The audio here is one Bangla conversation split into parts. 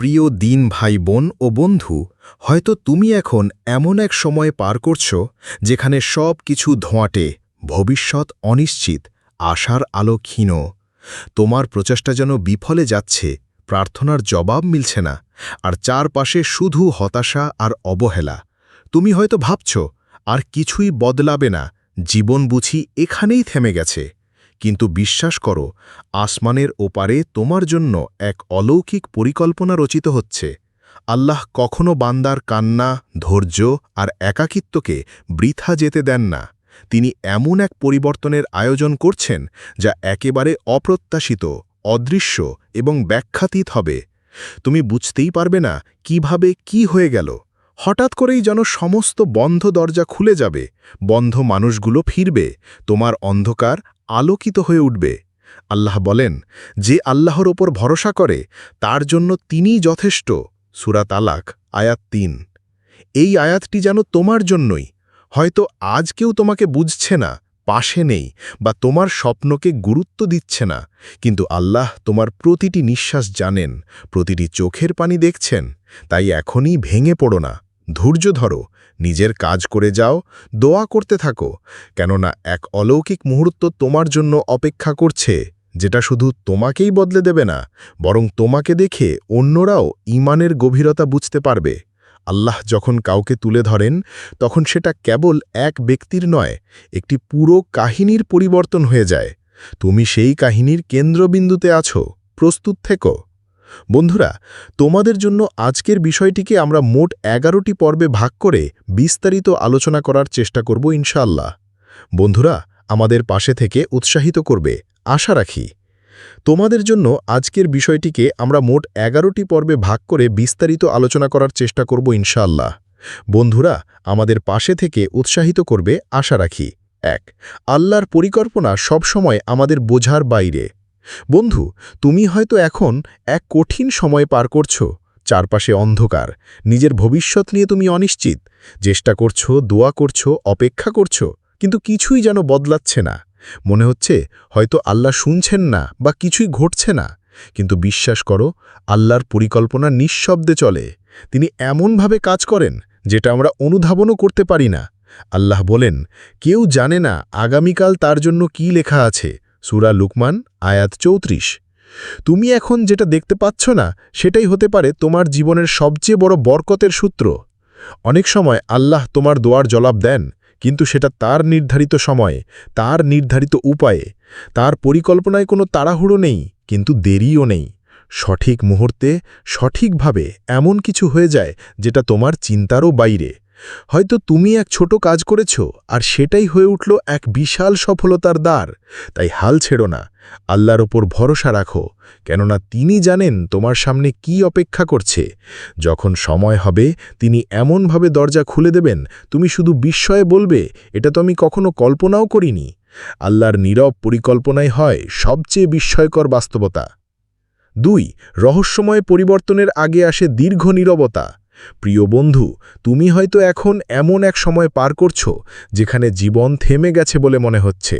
প্রিয় দিন ভাই, বোন ও বন্ধু, হয়তো তুমি এখন এমন এক সময় পার করছ যেখানে সব কিছু ধোঁয়াটে, ভবিষ্যৎ অনিশ্চিত, আশার আলো ক্ষীণ। তোমার প্রচেষ্টা যেন বিফলে যাচ্ছে, প্রার্থনার জবাব মিলছে না, আর চারপাশে শুধু হতাশা আর অবহেলা। তুমি হয়তো ভাবছ, আর কিছুই বদলাবে না, জীবন বুঝি এখানেই থেমে গেছে। কিন্তু বিশ্বাস করো, আসমানের ওপারে তোমার জন্য এক অলৌকিক পরিকল্পনা রচিত হচ্ছে। আল্লাহ কখনো বান্দার কান্না, ধৈর্য আর একাকিত্বকে বৃথা যেতে দেন না। তিনি এমন এক পরিবর্তনের আয়োজন করছেন, যা একেবারে অপ্রত্যাশিত, অদৃশ্য এবং ব্যাখ্যাতীত হবে। তুমি বুঝতেই পারবে না কীভাবে কি হয়ে গেল। হঠাৎ করেই যেন সমস্ত বন্ধ দরজা খুলে যাবে, বন্ধ মানুষগুলো ফিরবে, তোমার অন্ধকার আলোকিত হয়ে উঠবে। আল্লাহ বলেন, যে আল্লাহর ওপর ভরসা করে, তার জন্য তিনিই যথেষ্ট। সুরাত আলাক আয়াত তিন। এই আয়াতটি যেন তোমার জন্যই। হয়তো আজ কেউ তোমাকে বুঝছে না, পাশে নেই, বা তোমার স্বপ্নকে গুরুত্ব দিচ্ছে না, কিন্তু আল্লাহ তোমার প্রতিটি নিঃশ্বাস জানেন, প্রতিটি চোখের পানি দেখছেন, তাই এখনই ভেঙে পড়ো না। ধৈর্য ধরো, নিজের কাজ করে যাও, দোয়া করতে থাকো, কেননা এক অলৌকিক মুহূর্ত তোমার জন্য অপেক্ষা করছে, যেটা শুধু তোমাকেই বদলে দেবে না, বরং তোমাকে দেখে অন্যরাও ইমানের গভীরতা বুঝতে পারবে। আল্লাহ যখন কাউকে তুলে ধরেন, তখন সেটা কেবল এক ব্যক্তির নয়, একটি পুরো কাহিনীর পরিবর্তন হয়ে যায়। তুমি সেই কাহিনীর কেন্দ্রবিন্দুতে আছো, প্রস্তুত থেকো। বন্ধুরা, তোমাদের জন্য আজকের বিষয়টিকে আমরা মোট এগারোটি পর্বে ভাগ করে বিস্তারিত আলোচনা করার চেষ্টা করব ইনশাল্লাহ বন্ধুরা, আমাদের পাশে থেকে উৎসাহিত করবে, আশা রাখি। তোমাদের জন্য আজকের বিষয়টিকে আমরা মোট এগারোটি পর্বে ভাগ করে বিস্তারিত আলোচনা করার চেষ্টা করব ইনশাল্লাহ বন্ধুরা, আমাদের পাশে থেকে উৎসাহিত করবে, আশা রাখি। এক, আল্লাহর পরিকল্পনা সবসময় আমাদের বোঝার বাইরে। বন্ধু, তুমি হয়তো এখন এক কঠিন সময় পার করছ, চারপাশে অন্ধকার, নিজের ভবিষ্যৎ নিয়ে তুমি অনিশ্চিত, চেষ্টা করছ, দোয়া করছ, অপেক্ষা করছ, কিন্তু কিছুই যেন বদলাচ্ছে না। মনে হচ্ছে হয়তো আল্লাহ শুনছেন না বা কিছুই ঘটছে না, কিন্তু বিশ্বাস করো, আল্লাহর পরিকল্পনা নিঃশব্দে চলে। তিনি এমনভাবে কাজ করেন যেটা আমরা অনুধাবনও করতে পারি না। আল্লাহ বলেন, কেউ জানে না আগামীকাল তার জন্য কি লেখা আছে সুরা লুকমান, আয়াত চৌত্রিশ। তুমি এখন যেটা দেখতে পাচ্ছ না, সেটাই হতে পারে তোমার জীবনের সবচেয়ে বড় বরকতের সূত্র। অনেক সময় আল্লাহ তোমার দোয়ার জলাব দেন, কিন্তু সেটা তার নির্ধারিত সময়ে, তার নির্ধারিত উপায়ে। তার পরিকল্পনায় কোনো তাড়াহুড়ো নেই, কিন্তু দেরিও নেই। সঠিক মুহূর্তে, সঠিকভাবে এমন কিছু হয়ে যায়, যেটা তোমার চিন্তারও বাইরে। হয়তো তুমি এক ছোট কাজ করেছ আর সেটাই হয়ে উঠল এক বিশাল সফলতার দ্বার। তাই হাল ছেড়ো না, আল্লাহর ওপর ভরসা রাখো, কেননা তিনি জানেন তোমার সামনে কি অপেক্ষা করছে। যখন সময় হবে, তিনি এমনভাবে দরজা খুলে দেবেন, তুমি শুধু বিস্ময়ে বলবে, এটা তো আমি কখনো কল্পনাও করিনি। আল্লাহর নীরব পরিকল্পনাই হয় সবচেয়ে বিস্ময়কর বাস্তবতা। দুই, রহস্যময় পরিবর্তনের আগে আসে দীর্ঘ নীরবতা। প্রিয় বন্ধু, তুমি হয়তো এখন এমন এক সময় পার করছ যেখানে জীবন থেমে গেছে বলে মনে হচ্ছে।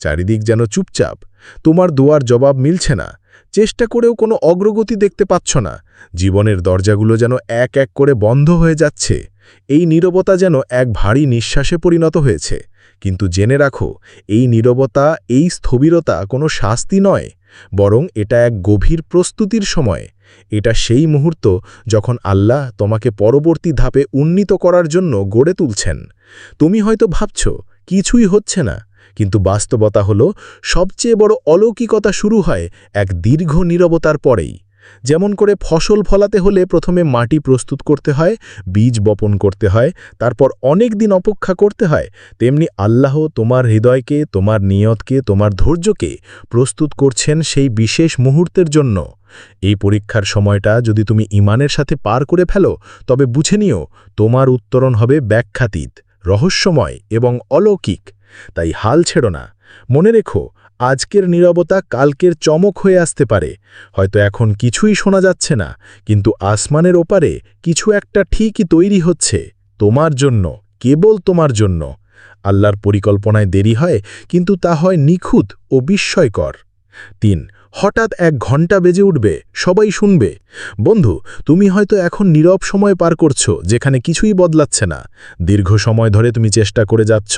চারিদিক যেন চুপচাপ। তোমার দোয়ার জবাব মিলছে না। চেষ্টা করেও কোনো অগ্রগতি দেখতে পাচ্ছ না। জীবনের দরজাগুলো যেন এক এক করে বন্ধ হয়ে যাচ্ছে। এই নীরবতা যেন এক ভারী নিঃশ্বাসে পরিণত হয়েছে। কিন্তু জেনে রাখো, এই নীরবতা, এই স্থবিরতা কোনো শাস্তি নয়। বরং এটা এক গভীর প্রস্তুতির সময়। এটা সেই মুহূর্ত যখন আল্লাহ তোমাকে পরবর্তী ধাপে উন্নীত করার জন্য গড়ে তুলছেন। তুমি হয়তো ভাবছ, কিছুই হচ্ছে না, কিন্তু বাস্তবতা হল, সবচেয়ে বড় অলৌকিকতা শুরু হয় এক দীর্ঘ নিরবতার পরেই। যেমন করে ফসল ফলাতে হলে প্রথমে মাটি প্রস্তুত করতে হয়, বীজ বপন করতে হয়, তারপর অনেক দিন অপেক্ষা করতে হয়। তেমনি আল্লাহ তোমার হৃদয়কে, তোমার নিয়তকে, তোমার ধৈর্যকে প্রস্তুত করছেন সেই বিশেষ মুহূর্তের জন্য। এই পরীক্ষার সময়টা যদি তুমি ইমানের সাথে পার করে ফেলো, তবে বুঝে নিও, তোমার উত্তরণ হবে ব্যাখ্যাতীত, রহস্যময় এবং অলৌকিক। তাই হাল ছেড়ো না। মনে রেখো আজকের নীরবতা কালকের চমক হয়ে আসতে পারে। হয়তো এখন কিছুই শোনা যাচ্ছে না, কিন্তু আসমানের ওপারে কিছু একটা ঠিকই তৈরি হচ্ছে, তোমার জন্য, কেবল তোমার জন্য। আল্লাহর পরিকল্পনায় দেরি হয়, কিন্তু তা হয় নিখুঁত ও বিস্ময়কর। তিন হঠাৎ এক ঘণ্টা বেজে উঠবে, সবাই শুনবে। বন্ধু, তুমি হয়তো এখন নীরব সময় পার করছ, যেখানে কিছুই বদলাচ্ছে না। দীর্ঘ সময় ধরে তুমি চেষ্টা করে যাচ্ছ,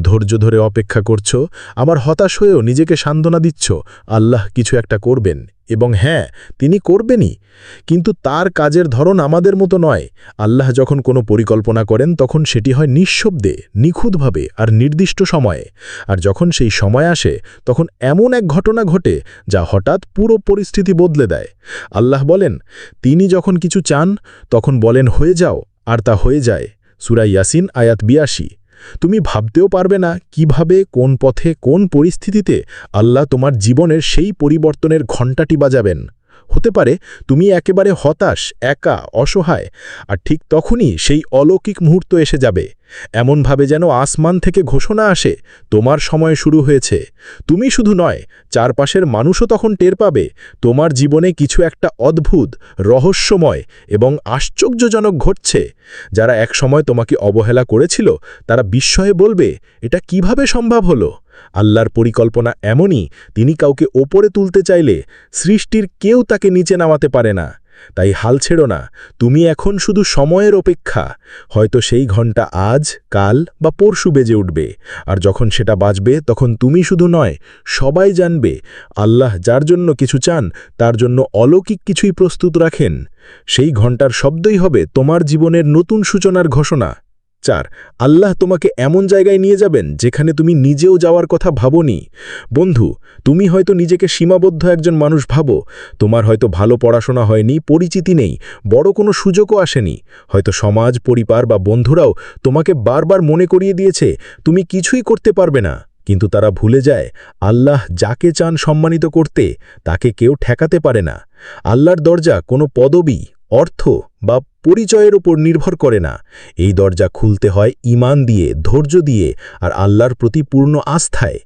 ধৈর্য ধরে অপেক্ষা করছ, আবার হতাশ হয়েও নিজেকে সান্ত্বনা দিচ্ছ, আল্লাহ কিছু একটা করবেন। এবং হ্যাঁ তিনি করবেনই। কিন্তু তার কাজের ধরন আমাদের মতো নয়। আল্লাহ যখন কোনো পরিকল্পনা করেন, তখন সেটি হয় নিঃশব্দে, নিখুঁতভাবে আর নির্দিষ্ট সময়ে। আর যখন সেই সময় আসে, তখন এমন এক ঘটনা ঘটে যা হঠাৎ পুরো পরিস্থিতি বদলে দেয়। আল্লাহ বলেন, তিনি যখন কিছু চান, তখন বলেন, হয়ে যাও। আর তা হয়ে যায়। সুরা ইয়াসিন, আয়াত বিয়াশি। তুমি ভাবতেও পারবে না কীভাবে, কোন পথে, কোন পরিস্থিতিতে আল্লাহ তোমার জীবনের সেই পরিবর্তনের ঘণ্টাটি বাজাবেন। হতে পারে, তুমি একেবারে হতাশ, একা, অসহায়, আর ঠিক তখনই সেই অলৌকিক মুহূর্ত এসে যাবে। এমনভাবে যেন আসমান থেকে ঘোষণা আসে, তোমার সময় শুরু হয়েছে। তুমি শুধু নয়, চারপাশের মানুষও তখন টের পাবে। তোমার জীবনে কিছু একটা অদ্ভুত, রহস্যময় এবং আশ্চর্যজনক ঘটছে। যারা একসময় তোমাকে অবহেলা করেছিল, তারা বিস্ময়ে বলবে, এটা কীভাবে সম্ভব হলো? আল্লাহর পরিকল্পনা এমনই, তিনি কাউকে ওপরে তুলতে চাইলে সৃষ্টির কেউ তাকে নিচে নামাতে পারে না। তাই হাল ছেড়ো না, তুমি এখন শুধু সময়ের অপেক্ষা, হয়তো সেই ঘণ্টা আজ, কাল বা পরশু বেজে উঠবে, আর যখন সেটা বাজবে তখন তুমি শুধু নয়, সবাই জানবে, আল্লাহ যার জন্য কিছু চান, তার জন্য অলৌকিক কিছুই প্রস্তুত রাখেন। সেই ঘণ্টার শব্দই হবে তোমার জীবনের নতুন সূচনার ঘোষণা। চার, আল্লাহ তোমাকে এমন জায়গায় নিয়ে যাবেন যেখানে তুমি নিজেও যাওয়ার কথা ভাবোনি। বন্ধু, তুমি হয়তো নিজেকে সীমাবদ্ধ একজন মানুষ ভাবো। তোমার হয়তো ভালো পড়াশোনা হয়নি, পরিচিতি নেই, বড় কোনো সুযোগও আসেনি। হয়তো সমাজ, পরিবার বা বন্ধুরাও তোমাকে বারবার মনে করিয়ে দিয়েছে, তুমি কিছুই করতে পারবে না। কিন্তু তারা ভুলে যায়, আল্লাহ যাকে চান সম্মানিত করতে, তাকে কেউ ঠেকাতে পারে না। আল্লাহর দরজা কোনো পদবি, অর্থ বা পরিচয়ের ওপর নির্ভর করে না। এই দরজা খুলতে হয় ইমান দিয়ে, ধৈর্য দিয়ে আর আল্লাহর প্রতি পূর্ণ আস্থায়।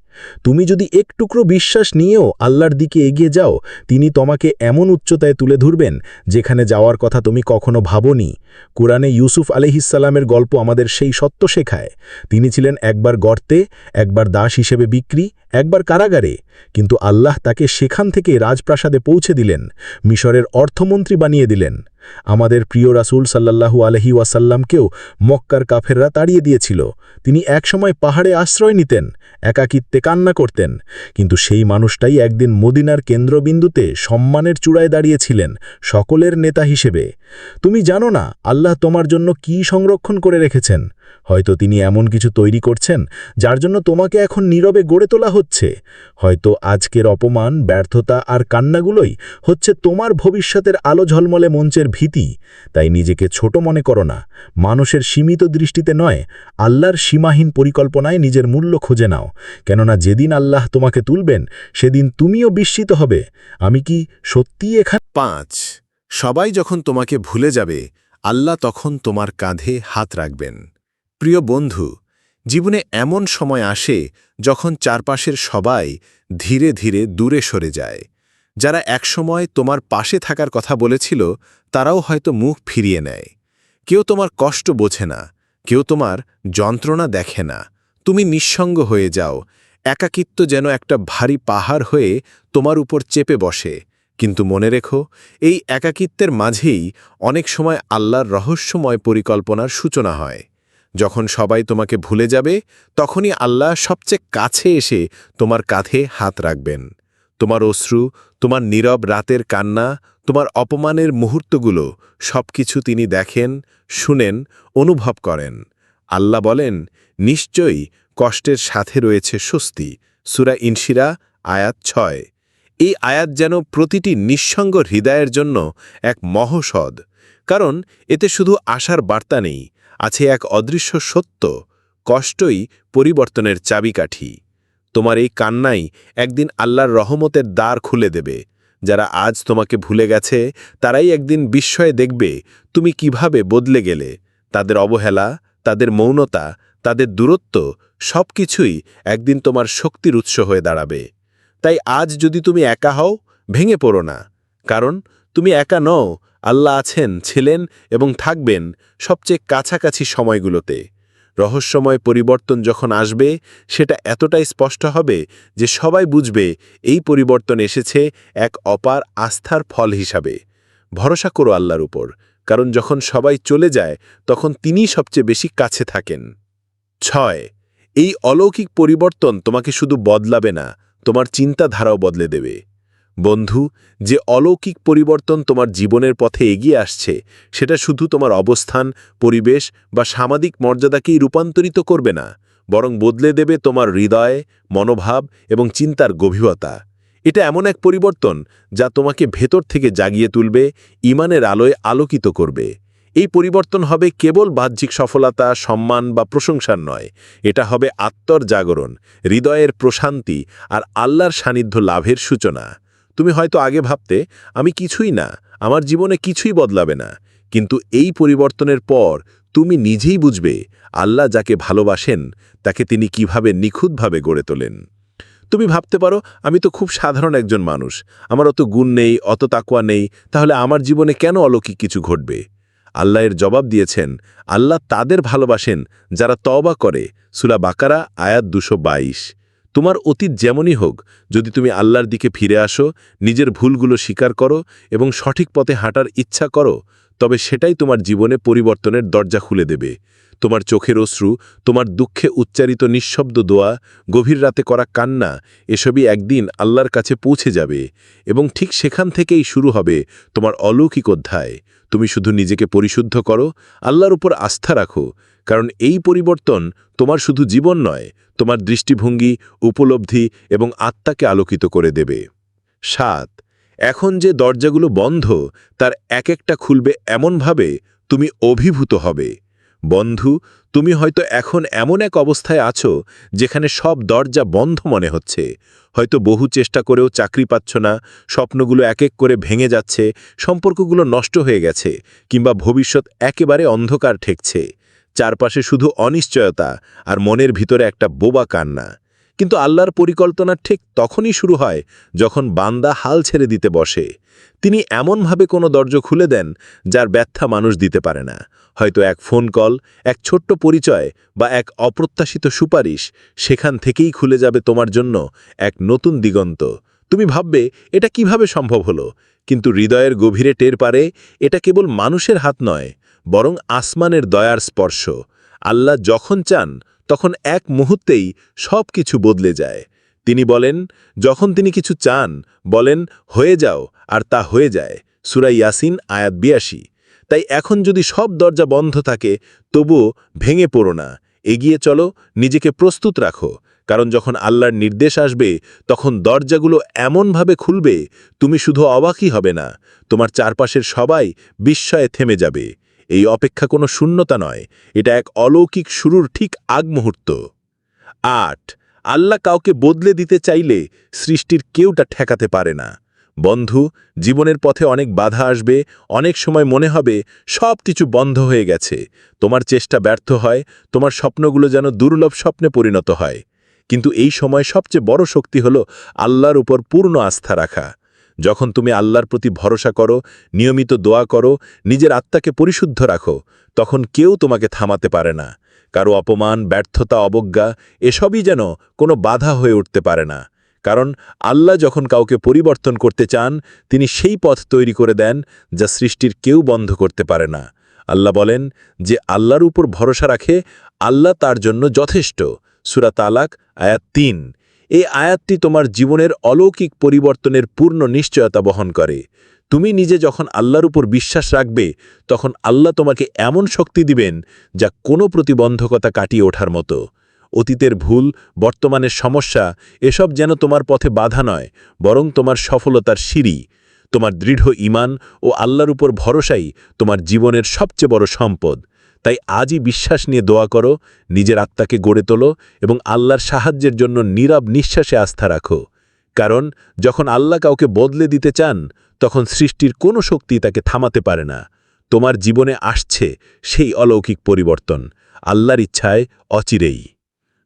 তুমি যদি একটুকরো বিশ্বাস নিয়েও আল্লাহর দিকে এগিয়ে যাও, তিনি তোমাকে এমন উচ্চতায় তুলে ধরবেন যেখানে যাওয়ার কথা তুমি কখনো ভাবনি। কোরআনে ইউসুফ আলহিসাল্লামের গল্প আমাদের সেই সত্য শেখায়। তিনি ছিলেন একবার গর্তে, একবার দাস হিসেবে বিক্রি একবার কারাগারে, কিন্তু আল্লাহ তাকে সেখান থেকে রাজপ্রাসাদে পৌঁছে দিলেন, মিশরের অর্থমন্ত্রী বানিয়ে দিলেন। আমাদের প্রিয় রাসুল সাল্লাল্লাহু আলহি ওয়াসাল্লামকেও মক্কার কাফেররা তাড়িয়ে দিয়েছিল। তিনি একসময় পাহাড়ে আশ্রয় নিতেন, একাকিত্বে কান্না করতেন, কিন্তু সেই মানুষটাই একদিন মদিনার কেন্দ্রবিন্দুতে সম্মানের চূড়ায় দাঁড়িয়েছিলেন সকলের নেতা হিসেবে। তুমি জানো না, আল্লাহ তোমার জন্য কি সংরক্ষণ করে রেখেছেন? হয়তো তিনি এমন কিছু তৈরি করছেন যার জন্য তোমাকে এখন নীরবে গড়ে তোলা হচ্ছে। হয়তো আজকের অপমান, ব্যর্থতা আর কান্নাগুলোই হচ্ছে তোমার ভবিষ্যতের আলো ঝলমলে মঞ্চের ভীতি। তাই নিজেকে ছোট মনে করো না। মানুষের সীমিত দৃষ্টিতে নয়, আল্লাহর সীমাহীন পরিকল্পনায় নিজের মূল্য খুঁজে নাও। কেননা যেদিন আল্লাহ তোমাকে তুলবেন, সেদিন তুমিও বিস্মিত হবে। আমি কি সত্যিই এখানে? পাঁচ, সবাই যখন তোমাকে ভুলে যাবে, আল্লাহ তখন তোমার কাঁধে হাত রাখবেন। প্রিয় বন্ধু, জীবনে এমন সময় আসে যখন চারপাশের সবাই ধীরে ধীরে দূরে সরে যায়। যারা একসময় তোমার পাশে থাকার কথা বলেছিল, তারাও হয়তো মুখ ফিরিয়ে নেয়। কেউ তোমার কষ্ট বোঝে না, কেউ তোমার যন্ত্রণা দেখে না। তুমি নিঃসঙ্গ হয়ে যাও, একাকিত্ব যেন একটা ভারী পাহাড় হয়ে তোমার উপর চেপে বসে। কিন্তু মনে রেখো, এই একাকিত্বের মাঝেই অনেক সময় আল্লাহর রহস্যময় পরিকল্পনার সূচনা হয়। যখন সবাই তোমাকে ভুলে যাবে, তখনই আল্লাহ সবচেয়ে কাছে এসে তোমার কাঁধে হাত রাখবেন। তোমার অশ্রু, তোমার নীরব রাতের কান্না, তোমার অপমানের মুহূর্তগুলো সবকিছু তিনি দেখেন, শুনেন, অনুভব করেন। আল্লাহ বলেন, নিশ্চয়ই কষ্টের সাথে রয়েছে স্বস্তি। সুরা ইনশিরা, আয়াত ছয়। এই আয়াত যেন প্রতিটি নিঃসঙ্গ হৃদয়ের জন্য এক মহসদ, কারণ এতে শুধু আশার বার্তা নেই আছে এক অদৃশ্য সত্য, কষ্টই পরিবর্তনের চাবিকাঠি। তোমার এই কান্নাই একদিন আল্লাহর রহমতের দ্বার খুলে দেবে। যারা আজ তোমাকে ভুলে গেছে, তারাই একদিন বিস্ময়ে দেখবে তুমি কীভাবে বদলে গেলে। তাদের অবহেলা, তাদের মৌনতা, তাদের দূরত্ব সব কিছুই একদিন তোমার শক্তির উৎস হয়ে দাঁড়াবে। তাই আজ যদি তুমি একা হও, ভেঙে পড়ো না। কারণ তুমি একা নও আল্লাহ আছেন, ছিলেন এবং থাকবেন সবচেয়ে কাছাকাছি সময়গুলোতে। রহস্যময় পরিবর্তন যখন আসবে, সেটা এতটাই স্পষ্ট হবে যে সবাই বুঝবে এই পরিবর্তন এসেছে এক অপার আস্থার ফল হিসাবে। ভরসা করো আল্লাহর উপর, কারণ যখন সবাই চলে যায়, তখন তিনিই সবচেয়ে বেশি কাছে থাকেন। ছয়, এই অলৌকিক পরিবর্তন তোমাকে শুধু বদলাবে না, তোমার চিন্তাধারাও বদলে দেবে। বন্ধু, যে অলৌকিক পরিবর্তন তোমার জীবনের পথে এগিয়ে আসছে, সেটা শুধু তোমার অবস্থান, পরিবেশ বা সামাজিক মর্যাদাকেই রূপান্তরিত করবে না, বরং বদলে দেবে তোমার হৃদয়, মনোভাব এবং চিন্তার গভীরতা। এটা এমন এক পরিবর্তন যা তোমাকে ভেতর থেকে জাগিয়ে তুলবে, ইমানের আলোয় আলোকিত করবে। এই পরিবর্তন হবে কেবল বাহ্যিক সফলতা, সম্মান বা প্রশংসার নয়, এটা হবে আত্মর জাগরণ, হৃদয়ের প্রশান্তি আর আল্লাহর সান্নিধ্য লাভের সূচনা। তুমি হয়তো আগে ভাবতে, আমি কিছুই না, আমার জীবনে কিছুই বদলাবে না। কিন্তু এই পরিবর্তনের পর তুমি নিজেই বুঝবে, আল্লাহ যাকে ভালোবাসেন, তাকে তিনি কীভাবে নিখুঁতভাবে গড়ে তোলেন। তুমি ভাবতে পারো, আমি তো খুব সাধারণ একজন মানুষ, আমার অত গুণ নেই, অত তাকুয়া নেই, তাহলে আমার জীবনে কেন অলৌকিক কিছু ঘটবে? আল্লাহের জবাব দিয়েছেন, আল্লাহ তাদের ভালোবাসেন যারা তওবা করে। সুলা বাকারা, আয়াত দুশো বাইশ। তোমার অতীত যেমনই হোক, যদি তুমি আল্লাহর দিকে ফিরে আসো, নিজের ভুলগুলো স্বীকার করো এবং সঠিক পথে হাঁটার ইচ্ছা করো, তবে সেটাই তোমার জীবনে পরিবর্তনের দরজা খুলে দেবে। তোমার চোখের অশ্রু, তোমার দুঃখে উচ্চারিত নিঃশব্দ দোয়া, গভীর রাতে করা কান্না, এসবই একদিন আল্লাহর কাছে পৌঁছে যাবে এবং ঠিক সেখান থেকেই শুরু হবে তোমার অলৌকিক অধ্যায়। তুমি শুধু নিজেকে পরিশুদ্ধ করো, আল্লাহর উপর আস্থা রাখো কারণ এই পরিবর্তন তোমার শুধু জীবন নয়, তোমার দৃষ্টিভঙ্গি, উপলব্ধি এবং আত্মাকে আলোকিত করে দেবে। সাত, এখন যে দরজাগুলো বন্ধ, তার এক একটা খুলবে এমনভাবে তুমি অভিভূত হবে। বন্ধু, তুমি হয়তো এখন এমন এক অবস্থায় আছো যেখানে সব দরজা বন্ধ মনে হচ্ছে। হয়তো বহু চেষ্টা করেও চাকরি পাচ্ছ না, স্বপ্নগুলো এক এক করে ভেঙে যাচ্ছে, সম্পর্কগুলো নষ্ট হয়ে গেছে কিংবা ভবিষ্যৎ একেবারে অন্ধকার ঠেকছে। চারপাশে শুধু অনিশ্চয়তা আর মনের ভিতরে একটা বোবা কান্না। কিন্তু আল্লাহর পরিকল্পনা ঠিক তখনই শুরু হয় যখন বান্দা হাল ছেড়ে দিতে বসে। তিনি এমনভাবে কোনো দরজা খুলে দেন যার ব্যথা মানুষ দিতে পারে না। হয়তো এক ফোন কল, এক ছোট্ট পরিচয় বা এক অপ্রত্যাশিত সুপারিশ সেখান থেকেই খুলে যাবে তোমার জন্য এক নতুন দিগন্ত। তুমি ভাববে, এটা কীভাবে সম্ভব হলো? কিন্তু হৃদয়ের গভীরে টের পারে, এটা কেবল মানুষের হাত নয় বরং আসমানের দয়ার স্পর্শ। আল্লাহ যখন চান, তখন এক মুহূর্তেই সব কিছু বদলে যায়। তিনি বলেন, যখন তিনি কিছু চান, বলেন, হয়ে যাও, আর তা হয়ে যায়। সুরাই ইয়াসিন, আয়াত বিয়াশি। তাই এখন যদি সব দরজা বন্ধ থাকে, তবুও ভেঙে পড়ো না। এগিয়ে চলো, নিজেকে প্রস্তুত রাখো। কারণ যখন আল্লাহর নির্দেশ আসবে, তখন দরজাগুলো এমনভাবে খুলবে, তুমি শুধু অবাকই হবে না। তোমার চারপাশের সবাই বিস্ময়ে থেমে যাবে। এই অপেক্ষা কোনো শূন্যতা নয়, এটা এক অলৌকিক শুরুর ঠিক আগ মুহূর্ত আট, আল্লাহ কাউকে বদলে দিতে চাইলে সৃষ্টির কেউটা ঠেকাতে পারে না। বন্ধু, জীবনের পথে অনেক বাধা আসবে, অনেক সময় মনে হবে সব কিছু বন্ধ হয়ে গেছে, তোমার চেষ্টা ব্যর্থ হয়, তোমার স্বপ্নগুলো যেন দুর্লভ স্বপ্নে পরিণত হয়। কিন্তু এই সময় সবচেয়ে বড় শক্তি হল আল্লাহর উপর পূর্ণ আস্থা রাখা। যখন তুমি আল্লাহর প্রতি ভরসা করো, নিয়মিত দোয়া করো, নিজের আত্মাকে পরিশুদ্ধ রাখো, তখন কেউ তোমাকে থামাতে পারে না। কারও অপমান, ব্যর্থতা, অবজ্ঞা, এসবই যেন কোনো বাধা হয়ে উঠতে পারে না। কারণ আল্লাহ যখন কাউকে পরিবর্তন করতে চান, তিনি সেই পথ তৈরি করে দেন যা সৃষ্টির কেউ বন্ধ করতে পারে না। আল্লাহ বলেন যে আল্লাহর উপর ভরসা রাখে, আল্লাহ তার জন্য যথেষ্ট। সুরা তালাক, আয়াত তিন। এই আয়াতটি তোমার জীবনের অলৌকিক পরিবর্তনের পূর্ণ নিশ্চয়তা বহন করে। তুমি নিজে যখন আল্লাহর উপর বিশ্বাস রাখবে, তখন আল্লাহ তোমাকে এমন শক্তি দিবেন যা কোনো প্রতিবন্ধকতা কাটিয়ে ওঠার মতো। অতীতের ভুল, বর্তমানের সমস্যা, এসব যেন তোমার পথে বাধা নয়, বরং তোমার সফলতার সিঁড়ি। তোমার দৃঢ় ইমান ও আল্লাহর উপর ভরসাই তোমার জীবনের সবচেয়ে বড় সম্পদ। তাই আজই বিশ্বাস নিয়ে দোয়া করো, নিজের আত্মাকে গড়ে তোলো এবং আল্লাহর সাহায্যের জন্য নীরব নিঃশ্বাসে আস্থা রাখো। কারণ, যখন আল্লাহ কাউকে বদলে দিতে চান, তখন সৃষ্টির কোনো শক্তি তাকে থামাতে পারে না। তোমার জীবনে আসছে সেই অলৌকিক পরিবর্তন। আল্লাহর ইচ্ছায় অচিরেই।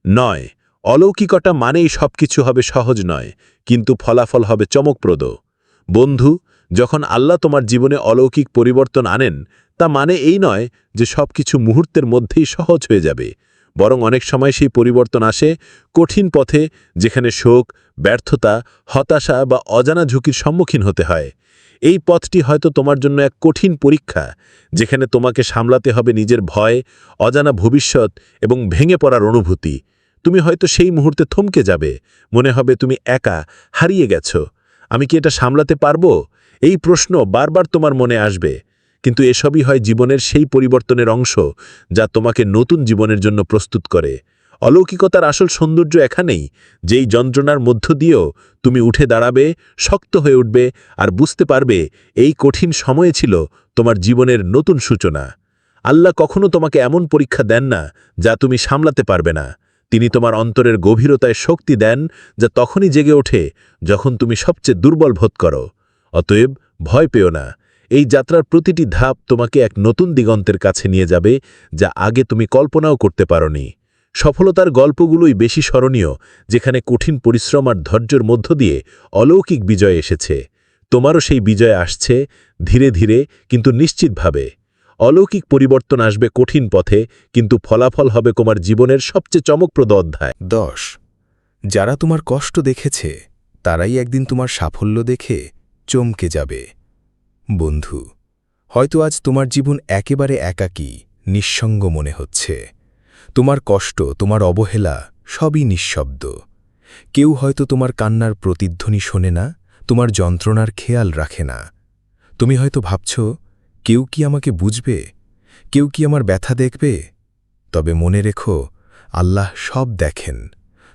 নয়, অলৌকিকতা মানেই সবকিছু হবে সহজ নয়, কিন্তু ফলাফল হবে চমকপ্রদ। বন্ধু, যখন আল্লাহ তোমার জীবনে অলৌকিক পরিবর্তন আনেন তা মানে এই নয় যে সবকিছু মুহূর্তের মধ্যেই সহজ হয়ে যাবে। বরং অনেক সময় সেই পরিবর্তন আসে কঠিন পথে যেখানে শোক, ব্যর্থতা, হতাশা বা অজানা ঝুঁকির সম্মুখীন হতে হয়। এই পথটি হয়তো তোমার জন্য এক কঠিন পরীক্ষা, যেখানে তোমাকে সামলাতে হবে নিজের ভয়, অজানা ভবিষ্যৎ এবং ভেঙে পড়ার অনুভূতি। তুমি হয়তো সেই মুহূর্তে থমকে যাবে, মনে হবে তুমি একা, হারিয়ে গেছো। আমি কি এটা সামলাতে পারব? এই প্রশ্ন বারবার তোমার মনে আসবে। কিন্তু এসবই হয় জীবনের সেই পরিবর্তনের অংশ যা তোমাকে নতুন জীবনের জন্য প্রস্তুত করে। অলৌকিকতার আসল সৌন্দর্য এখানেই, যেই যন্ত্রণার মধ্য দিয়েও তুমি উঠে দাঁড়াবে, শক্ত হয়ে উঠবে আর বুঝতে পারবে এই কঠিন সময়ে ছিল তোমার জীবনের নতুন সূচনা। আল্লাহ কখনো তোমাকে এমন পরীক্ষা দেন না যা তুমি সামলাতে পারবে না। তিনি তোমার অন্তরের গভীরতায় শক্তি দেন যা তখনই জেগে ওঠে যখন তুমি সবচেয়ে দুর্বল বোধ করো। অতএব ভয় পেও না। এই যাত্রার প্রতিটি ধাপ তোমাকে এক নতুন দিগন্তের কাছে নিয়ে যাবে, যা আগে তুমি কল্পনাও করতে পারোনি। সফলতার গল্পগুলোই বেশি স্মরণীয়, যেখানে কঠিন পরিশ্রম আর ধৈর্যের মধ্য দিয়ে অলৌকিক বিজয় এসেছে। তোমারও সেই বিজয় আসছে, ধীরে ধীরে, কিন্তু নিশ্চিতভাবে। অলৌকিক পরিবর্তন আসবে কঠিন পথে, কিন্তু ফলাফল হবে তোমার জীবনের সবচেয়ে চমকপ্রদ অধ্যায়। দশ। যারা তোমার কষ্ট দেখেছে, তারাই একদিন তোমার সাফল্য দেখে চমকে যাবে। বন্ধু, হয়তো আজ তোমার জীবন একেবারে একাকী, নিঃসঙ্গ মনে হচ্ছে। তোমার কষ্ট, তোমার অবহেলা সবই নিঃশব্দ। কেউ হয়তো তোমার কান্নার প্রতিধ্বনি শোনে না, তোমার যন্ত্রণার খেয়াল রাখে না। তুমি হয়তো ভাবছ, কেউ কি আমাকে বুঝবে? কেউ কি আমার ব্যথা দেখবে? তবে মনে রেখো, আল্লাহ সব দেখেন।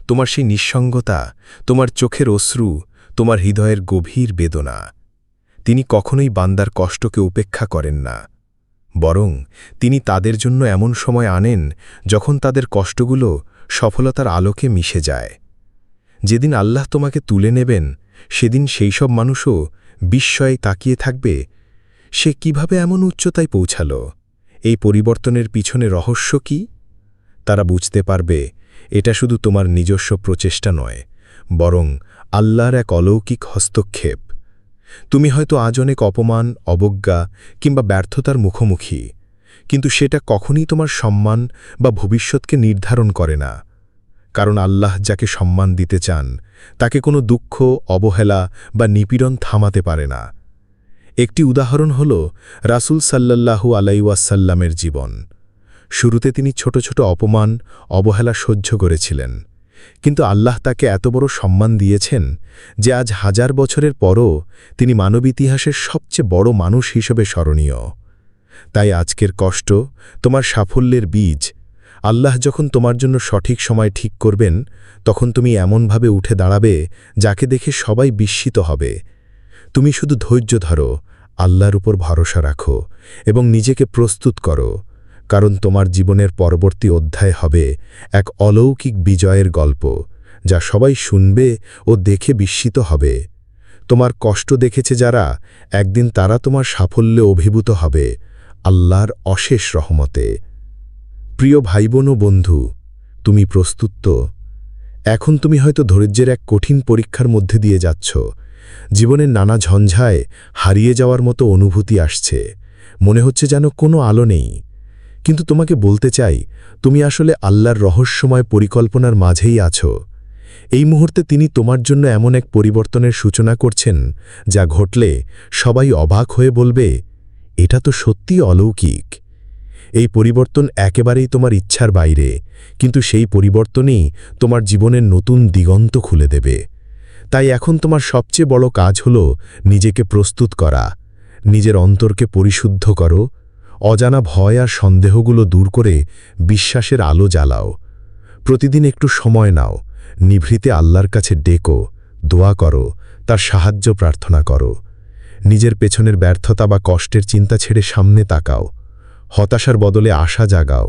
তোমার সেই নিঃসঙ্গতা, তোমার চোখের অশ্রু, তোমার হৃদয়ের গভীর বেদনা। তিনি কখনোই বান্দার কষ্টকে উপেক্ষা করেন না, বরং তিনি তাদের জন্য এমন সময় আনেন যখন তাদের কষ্টগুলো সফলতার আলোকে মিশে যায়। যেদিন আল্লাহ তোমাকে তুলে নেবেন, সেদিন সেই সব মানুষও বিস্ময়ে তাকিয়ে থাকবে, সে কীভাবে এমন উচ্চতায় পৌঁছাল, এই পরিবর্তনের পিছনে রহস্য কি? তারা বুঝতে পারবে, এটা শুধু তোমার নিজস্ব প্রচেষ্টা নয়, বরং আল্লাহর এক অলৌকিক হস্তক্ষেপ। তুমি হয়তো আজ অনেক অপমান, অবজ্ঞা কিংবা ব্যর্থতার মুখোমুখি, কিন্তু সেটা কখনই তোমার সম্মান বা ভবিষ্যৎকে নির্ধারণ করে না। কারণ আল্লাহ যাকে সম্মান দিতে চান, তাকে কোনো দুঃখ, অবহেলা বা নিপীড়ন থামাতে পারে না। একটি উদাহরণ হল রাসুল সাল্লাল্লাহু আলাইওয়াসাল্লামের জীবন। শুরুতে তিনি ছোট ছোট অপমান, অবহেলা সহ্য করেছিলেন। কিন্তু আল্লাহ তাকে এত বড় সম্মান দিয়েছেন যে আজ হাজার বছরের পরও তিনি মানব ইতিহাসের সবচেয়ে বড় মানুষ হিসেবে স্মরণীয়। তাই আজকের কষ্ট, তোমার সাফল্যের বীজ, আল্লাহ যখন তোমার জন্য সঠিক সময় ঠিক করবেন, তখন তুমি এমনভাবে উঠে দাঁড়াবে যাকে দেখে সবাই বিস্মিত হবে। তুমি শুধু ধৈর্য ধরো, আল্লাহর উপর ভরসা রাখো এবং নিজেকে প্রস্তুত করো। কারণ তোমার জীবনের পরবর্তী অধ্যায় হবে এক অলৌকিক বিজয়ের গল্প, যা সবাই শুনবে ও দেখে বিস্মিত হবে। তোমার কষ্ট দেখেছে যারা, একদিন তারা তোমার সাফল্যে অভিভূত হবে, আল্লাহর অশেষ রহমতে। প্রিয় ভাইবোন ও বন্ধু, তুমি প্রস্তুত তো? এখন তুমি হয়তো ধৈর্যের এক কঠিন পরীক্ষার মধ্যে দিয়ে যাচ্ছ। জীবনের নানা ঝঞ্ঝায় হারিয়ে যাওয়ার মতো অনুভূতি আসছে। মনে হচ্ছে যেন কোনো আলো নেই। কিন্তু তোমাকে বলতে চাই, তুমি আসলে আল্লাহর রহস্যময় পরিকল্পনার মাঝেই আছো। এই মুহূর্তে তিনি তোমার জন্য এমন এক পরিবর্তনের সূচনা করছেন, যা ঘটলে সবাই অবাক হয়ে বলবে, এটা তো সত্যি অলৌকিক। এই পরিবর্তন একেবারেই তোমার ইচ্ছার বাইরে, কিন্তু সেই পরিবর্তনই তোমার জীবনের নতুন দিগন্ত খুলে দেবে। তাই এখন তোমার সবচেয়ে বড় কাজ হল নিজেকে প্রস্তুত করা, নিজের অন্তরকে পরিশুদ্ধ করো অজানা ভয় আর সন্দেহগুলো দূর করে বিশ্বাসের আলো জ্বালাও। প্রতিদিন একটু সময় নাও, নিভৃতে আল্লাহর কাছে ডেকো, দোয়া করো, তার সাহায্য প্রার্থনা করো। নিজের পেছনের ব্যর্থতা বা কষ্টের চিন্তা ছেড়ে সামনে তাকাও। হতাশার বদলে আশা জাগাও,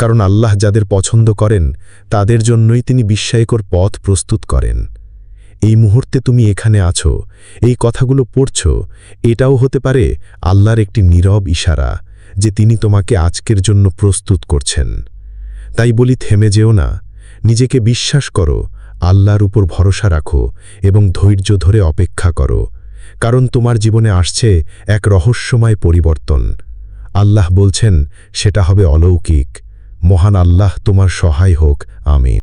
কারণ আল্লাহ যাদের পছন্দ করেন, তাদের জন্যই তিনি বিস্ময়কর পথ প্রস্তুত করেন। এই মুহূর্তে তুমি এখানে আছো, এই কথাগুলো পড়ছ, এটাও হতে পারে আল্লাহর একটি নীরব ইশারা। যে তিনি তোমাকে আজকের জন্য প্রস্তুত করছেন। তাই বলি, থেমে যেও না। নিজেকে বিশ্বাস করো, আল্লাহর উপর ভরসা রাখো এবং ধৈর্য ধরে অপেক্ষা করো, কারণ তোমার জীবনে আসছে এক রহস্যময় পরিবর্তন। আল্লাহ বলছেন, সেটা হবে অলৌকিক। মহান আল্লাহ তোমার সহায় হোক। আমিন।